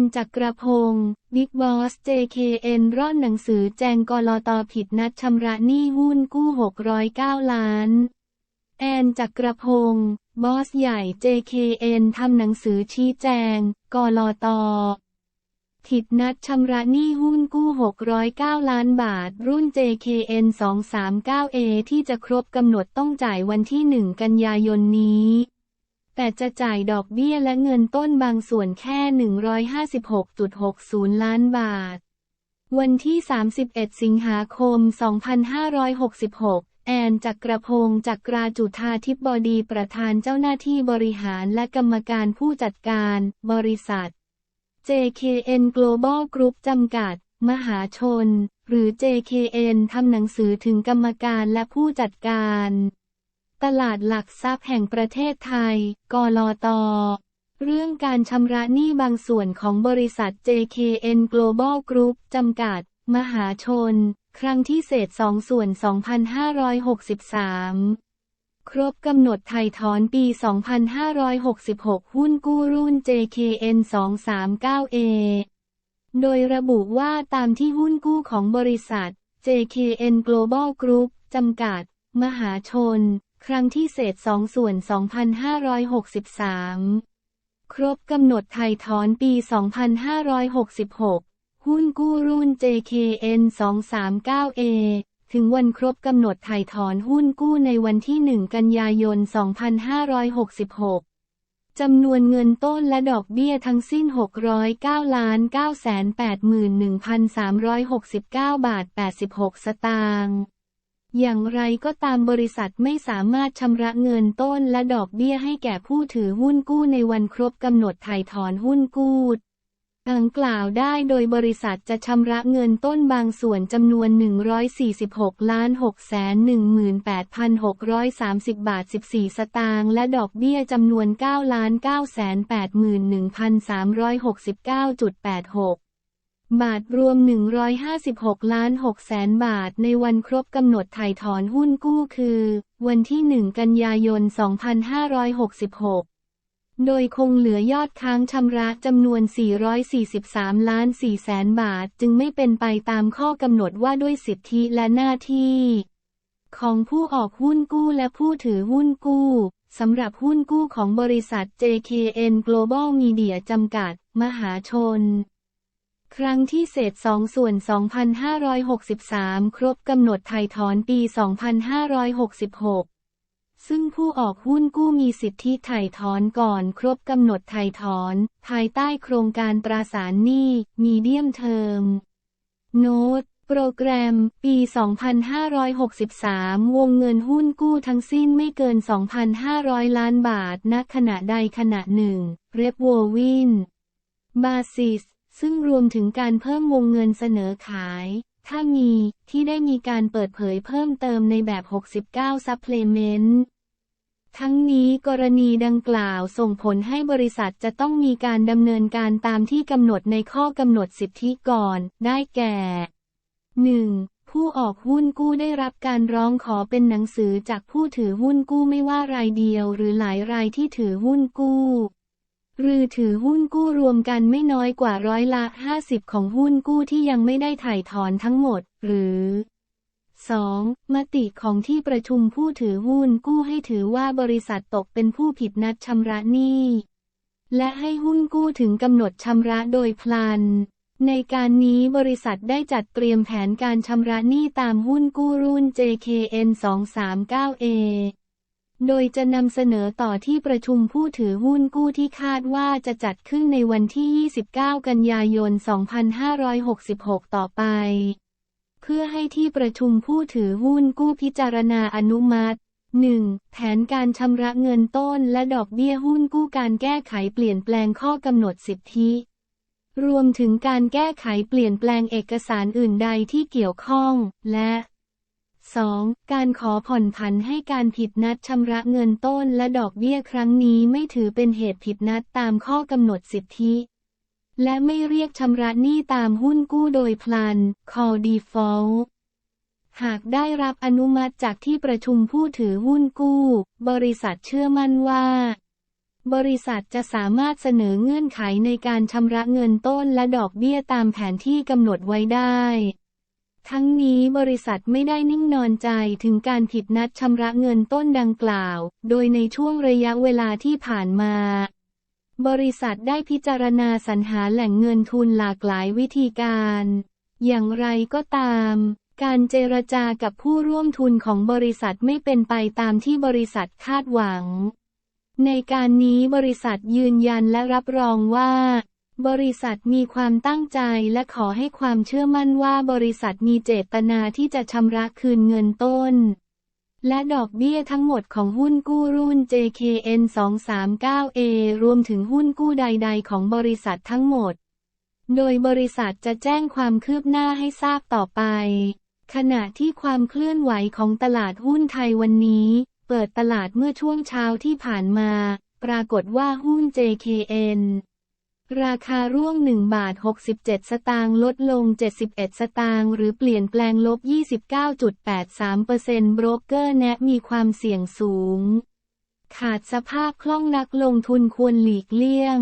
นจักรพงศ์บิ๊กบอส JKN ร่อนหนังสือแจงกลตผิดนัดชำระหนี้หุ้นกู้ 609 ล้าน แอนจักรพงศ์บอสใหญ่ JKN ทำหนังสือชี้แจง กลตผิดนัดชำระหนี้หุ้นกู้ 609 ล้านบาท รุ่น JKN 239A ที่จะครบกำหนดต้องจ่ายวันที่ 1 กันยายนนี้ แต่จะจ่ายดอกเบี้ยและเงินต้นบางส่วนแค่ 156.60 ล้านบาท วันที่ 31 สิงหาคม 2566แอนจักรพงศ์จักราจุธาทิบดีประธานเจ้าหน้าที่บริหารและกรรมการผู้จัดการ บริษัท JKN Global Group จำกัด มหาชน หรือ JKN ทำหนังสือถึงกรรมการและผู้จัดการ ตลาดหลักทรัพย์แห่งประเทศไทย กลต เรื่องการชำระหนี้บางส่วนของบริษัท JKN Global Group จำกัด มหาชน ครั้งที่เศษ2ส่วน 2563ครบกำหนดไถ่ถอนปี 2566 หุ้นกู้รุ่น JKN 239A โดยระบุว่าตามที่หุ้นกู้ของบริษัท JKN Global Group จำกัด มหาชน ครั้งที่เศษ2ส่วน 2563 ครบกำหนดไถ่ถอนปี 2566 หุ้นกู้รุ่น JKN 239A ถึงวันครบกำหนดถ่ายถอนหุ้นกู้ในวันที่ 1 กันยายน 2566จำนวนเงินต้นและดอกเบี้ยทั้งสิ้น 609ล้าน981,369 บาท 86 สตางค์ อย่างไรก็ตามบริษัทไม่สามารถชำระเงินต้นและดอกเบี้ยให้แก่ผู้ถือหุ้นกู้ในวันครบกำหนดถ่ายถอนหุ้นกู้ดังกล่าวได้โดยบริษัทจะชำระเงินต้นบางส่วนจำนวน 146ล้าน618,630 บาท 14 สตางค์และดอกเบี้ยจำนวน9ล้าน981,369.86 บาทรวม 156 ล้าน6แสนบาท ในวันครบกำหนดถ่ายถอนหุ้นกู้คือ วันที่ 1 กันยายน 2566 โดยคงเหลือยอดค้างชำระจำนวน 443 ล้าน4แสนบาท จึงไม่เป็นไปตามข้อกำหนดว่าด้วยสิทธิและหน้าที่ ของผู้ออกหุ้นกู้และผู้ถือหุ้นกู้สำหรับหุ้นกู้ของบริษัท JKN Global Media จำกัด มหาชน ครั้งที่เศษ2ส่วน 2563 ครบกำหนดไถ่ถอนปี 2566 ซึ่งผู้ออกหุ้นกู้มีสิทธิไถ่ถอนก่อนครบกำหนดไถ่ถอน ภายใต้โครงการตราสารหนี้มีเดียมเทอม โน้ตโปรแกรม ปี 2563 วงเงินหุ้นกู้ทั้งสิ้นไม่เกิน 2,500 ล้านบาท ณ ขณะใดขณะหนึ่ง เรบโววิน บาซิส ซึ่งรวมถึงการเพิ่มวงเงินเสนอขาย ถ้ามีที่ได้มีการเปิดเผยเพิ่มเติมในแบบ 69 Supplement ทั้งนี้กรณีดังกล่าวส่งผลให้บริษัทจะต้องมีการดำเนินการตามที่กำหนดในข้อกำหนดสิทธิก่อน ได้แก่ 1. ผู้ออกหุ้นกู้ได้รับการร้องขอเป็นหนังสือจากผู้ถือหุ้นกู้ไม่ว่ารายเดียวหรือหลายรายที่ถือหุ้นกู้ รือถือหุ้นกู้รวมกันไม่น้อยกว่าร้อยละ 50 ของหุ้นกู้ที่ยังไม่ได้ถ่ายถอนทั้งหมด หรือ 2. มติของที่ประชุมผู้ถือหุ้นกู้ให้ถือว่าบริษัทตกเป็นผู้ผิดนัดชำระหนี้ และให้หุ้นกู้ถึงกำหนดชำระโดยพลัน ในการนี้บริษัทได้จัดเตรียมแผนการชำระหนี้ตามหุ้นกู้รุ่น JKN 239A โดยจะนำเสนอต่อที่ประชุมผู้ถือหุ้นกู้ที่คาดว่าจะจัดขึ้นในวันที่ 29 กันยายน 2566 ต่อไป เพื่อให้ที่ประชุมผู้ถือหุ้นกู้พิจารณาอนุมัติ 1. แผนการชำระเงินต้นและดอกเบี้ยหุ้นกู้การแก้ไขเปลี่ยนแปลงข้อกำหนดสิทธิ รวมถึงการแก้ไขเปลี่ยนแปลงเอกสารอื่นใดที่เกี่ยวข้อง และ 2. การขอผ่อนผันให้การผิดนัดชำระเงินต้นและดอกเบี้ยครั้งนี้ไม่ถือเป็นเหตุผิดนัดตามข้อกำหนดสิทธิ และไม่เรียกชำระหนี้ตามหุ้นกู้โดยพลัน call default หากได้รับอนุมัติจากที่ประชุมผู้ถือหุ้นกู้ บริษัทเชื่อมั่นว่า บริษัทจะสามารถเสนอเงื่อนไขในการชำระเงินต้นและดอกเบี้ยตามแผนที่กำหนดไว้ได้ ทั้งนี้บริษัทไม่ได้นิ่งนอนใจถึงการผิดนัดชำระเงินต้นดังกล่าว โดยในช่วงระยะเวลาที่ผ่านมา บริษัทได้พิจารณาสรรหาแหล่งเงินทุนหลากหลายวิธีการ อย่างไรก็ตาม การเจรจากับผู้ร่วมทุนของบริษัทไม่เป็นไปตามที่บริษัทคาดหวัง ในการนี้บริษัทยืนยันและรับรองว่า บริษัทมีความตั้งใจและขอให้ความเชื่อมั่นว่าบริษัทมีเจตนาที่จะชำระคืนเงินต้น และดอกเบี้ยทั้งหมดของหุ้นกู้รุ่น JKN 239A รวมถึงหุ้นกู้ใด ๆ ของบริษัททั้งหมด โดยบริษัทจะแจ้งความคืบหน้าให้ทราบต่อไป ขณะที่ความเคลื่อนไหวของตลาดหุ้นไทยวันนี้ เปิดตลาดเมื่อช่วงเช้าที่ผ่านมา ปรากฏว่าหุ้น JKN ราคาร่วง1บาท67 สตางค์ลดลง 71 สตางค์หรือเปลี่ยนแปลงลบ 29.83%โบรกเกอร์แนะมีความเสี่ยงสูง ขาดสภาพคล่องนักลงทุนควรหลีกเลี่ยง